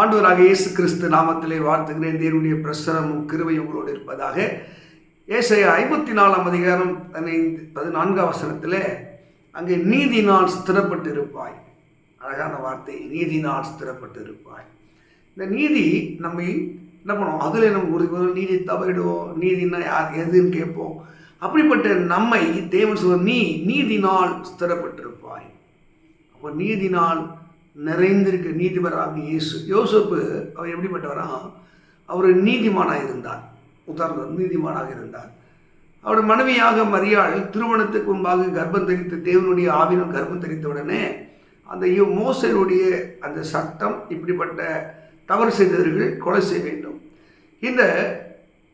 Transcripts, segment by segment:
ஆண்டவராக இயேசு கிறிஸ்து நாமத்திலே வாழ்த்துகிறேன். தேவனுடைய பிரசரமும் கிருவை உங்களோடு இருப்பதாக. ஏசைய ஐம்பத்தி நாலாம் அதிகாரம் பதினைந்து பதினான்காம் வசனத்தில் அங்கே நீதினால் ஸ்திரப்பட்டு இருப்பாய் அழகான வார்த்தை நீதினால் ஸ்திரப்பட்டு இருப்பாய் இந்த நீதி நம்மை என்ன பண்ணுவோம்? அதில் நம்ம ஒரு ஒரு நீதி தவறிடுவோம். நீதினா யார் எதுன்னு கேட்போம். அப்படிப்பட்ட நம்மை தேவன் சொல்ல நீ நீதினால் ஸ்திரப்பட்டிருப்பாய். அப்போ நீதினால் நிறைந்திருக்க நீதிபராக இயேசு. யோசப்பு அவர் எப்படிப்பட்டவரா? அவர் நீதிமானாக இருந்தார். உதாரணம் நீதிமானாக இருந்தார். அவர் மனைவியாக மரியாள் திருமணத்துக்கு முன்பாக கர்ப்பம் தரித்த தேவனுடைய ஆவினம் கர்ப்பம் தரித்த உடனே அந்த யோ- மோசேருடைய அந்த சட்டம் இப்படிப்பட்ட தவறு செய்தவர்கள் கொலை செய்ய வேண்டும். இந்த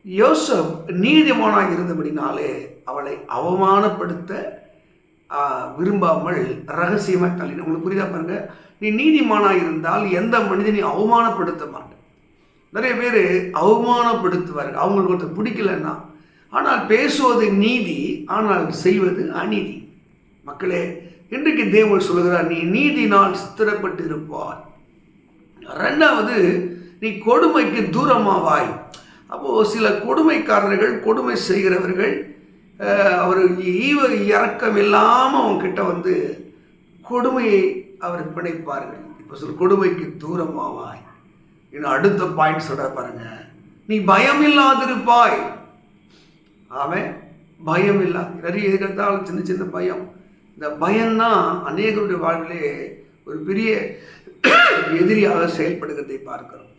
யோசப் நீதிமானாக இருந்தபடினாலே அவளை அவமானப்படுத்த விரும்பாமல் ரகசியமாக தள்ளின உங்களுக்கு புரியுதா பாருங்கள் நீ நீதிமானாக இருந்தால் எந்த மனிதனையும் அவமானப்படுத்த மாட்டேன். நிறைய பேர் அவமானப்படுத்துவார்கள். அவங்களுக்கு ஒருத்தர் பிடிக்கலன்னா ஆனால் பேசுவது நீதி ஆனால் செய்வது அநீதி. மக்களே இன்றைக்கு தேவன் சொல்கிறார் நீ நீதினால் ஸ்திரப்பட்டு ரெண்டாவது நீ கொடுமைக்கு தூரமாவாய். அப்போது சில கொடுமைக்காரர்கள் கொடுமை செய்கிறவர்கள் அவர் ஈவ இறக்கம் இல்லாமல் அவங்கக்கிட்ட வந்து கொடுமையை அவர் பிணைப்பார்கள். இப்போ சொல் கொடுமைக்கு தூரமாவாய் இன்னும் அடுத்த பாயிண்ட் சொல்ற பாருங்க. நீ பயம் இல்லாதிருப்பாய் அவன் பயம் இல்லா நிறைய எதுக்கெடுத்தாலும் சின்ன சின்ன பயம். இந்த பயம்தான் அநேகருடைய வாழ்விலே ஒரு பெரிய எதிரியாக செயல்படுகிறதை பார்க்கிறோம்.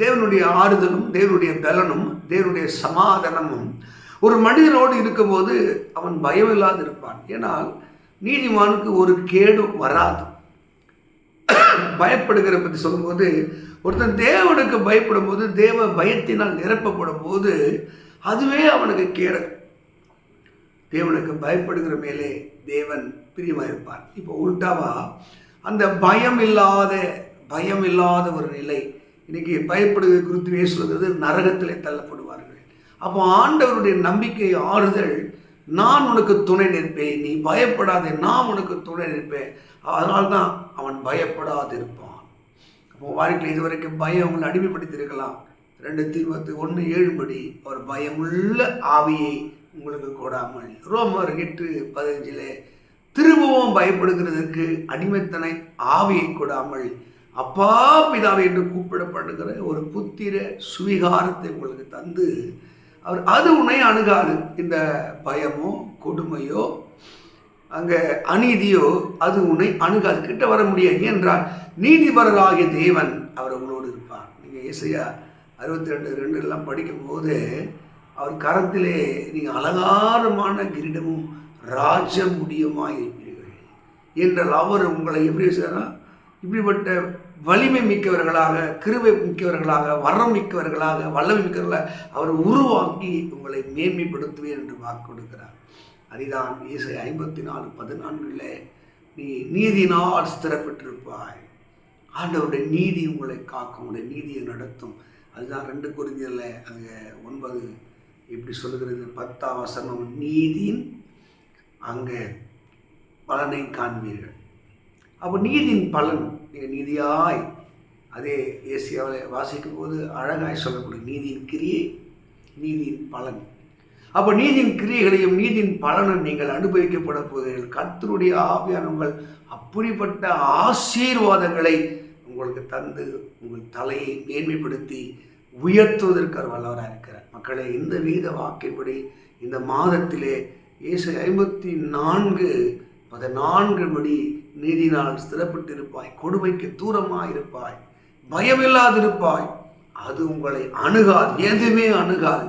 தேவனுடைய ஆறுதலும் தேவனுடைய பலனும் தேவனுடைய சமாதானமும் ஒரு மனிதனோடு இருக்கும்போது அவன் பயம் இல்லாது இருப்பான் ஏனால் நீதிமானுக்கு ஒரு கேடும் வராது. பயப்படுகிற பற்றி சொல்லும்போது ஒருத்தன் தேவனுக்கு பயப்படும் போது தேவ பயத்தினால் நிரப்பப்படும் போது அதுவே அவனுக்கு கேடல் தேவனுக்கு பயப்படுகிற மேலே தேவன் பிரியமாக இருப்பார் இப்போ உல்டாவா அந்த பயம் இல்லாத பயம் இல்லாத ஒரு நிலை. இன்னைக்கு பயப்படுவது குறித்து பேசுவது நரகத்திலே தள்ளப்படுவார்கள். அப்போ ஆண்டவருடைய நம்பிக்கை ஆறுதல் நான் உனக்கு துணை நிற்பேன் நீ பயப்படாதே நான் உனக்கு துணை நிற்பேன். அதனால்தான் அவன் பயப்படாதிருப்பான். அப்போ வாழ்க்கையில் இதுவரைக்கும் பயம் உங்களை அடிமைப்படுத்தியிருக்கலாம். ரெண்டு தீர்வத்து ஒன்று ஏழுபடி அவர் பயமுள்ள ஆவியை உங்களுக்கு கொடாமல். ரோமர் எட்டு பதினஞ்சில் திரும்பவும் பயப்படுகிறதற்கு அடிமைத்தனை ஆவியை கொடாமல் அப்பா பிதாவை என்று கூப்பிடப்படுகிற ஒரு புத்திர சுவிகாரத்தை உங்களுக்கு தந்து அவர் அது உன்னை அணுகாது. இந்த பயமோ கொடுமையோ அங்கே அநீதியோ அது உன்னை அணுகாது. கிட்ட வர முடியாது. என்றால் நீதிபரராகிய தேவன் அவர் உங்களோடு இருப்பார். நீங்கள் இசையா அறுபத்தி ரெண்டு ரெண்டுலாம் படிக்கும்போது அவர் கரத்திலே நீங்கள் அலங்காரமான கிரீடமும் ராஜ முடியுமாக இருப்பீர்கள் என்றால் அவர் உங்களை எப்படி செய்யறார் இப்படிப்பட்ட வலிமை மிக்கவர்களாக கிருவை மிக்கவர்களாக வரம் மிக்கவர்களாக வல்லமை மிக்கவர்களாக அவர் உருவாக்கி உங்களை மேன்மைப்படுத்துவேன் என்று வாக்கு கொடுக்கிறார். அதுதான் இசை ஐம்பத்தி நாலு பதினான்கில் நீ நீதினால் ஸ்திரப்பட்டிருப்பாய். ஆண்டவருடைய நீதி உங்களை காக்கும் உடைய நீதியை நடத்தும். அதுதான் ரெண்டு குறிஞ்சியில் அங்கே ஒன்பது எப்படி சொல்லுகிறது? பத்தாம் வசனம் நீதியின் அங்கே பலனை காண்பீர்கள். அப்போ நீதியின் பலன் நீங்கள் நீதியாய் அதே ஏசியாவில் வாசிக்கும் போது அழகாய் சொல்லக்கூடிய நீதியின் கிரியை நீதியின் பலன். அப்போ நீதியின் கிரியைகளையும் நீதியின் பலனும் நீங்கள் அனுபவிக்கப்பட போகிறீர்கள். கர்த்தருடைய ஆவியான உங்கள் அப்படிப்பட்ட ஆசீர்வாதங்களை உங்களுக்கு தந்து உங்கள் தலையை மேன்மைப்படுத்தி உயர்த்துவதற்கு அவர் வல்லவராக இருக்கிறார். மக்களை இந்த வீத வாக்கின்படி இந்த மாதத்திலே இயேசு ஐம்பத்தி நான்கு பதினான்கு படி நீதினால் ஸ்திரப்பட்டிருப்பாய் கொடுமைக்கு தூரமாக இருப்பாய் பயமில்லாதிருப்பாய். அது உங்களை அணுகாது எதுவுமே அணுகாது.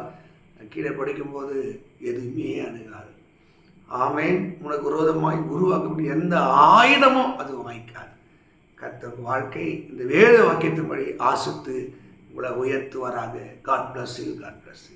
கீழே படிக்கும்போது எதுவுமே அணுகாது. ஆமேன். உனக்கு விரோதமாய் உருவாக்கக்கூடிய எந்த ஆயுதமும் அது வாய்க்காது. கத்த வாழ்க்கை இந்த வேத வாக்கியத்தின்படி ஆசித்து உங்களை உயர்த்துவாராக. God bless you God bless you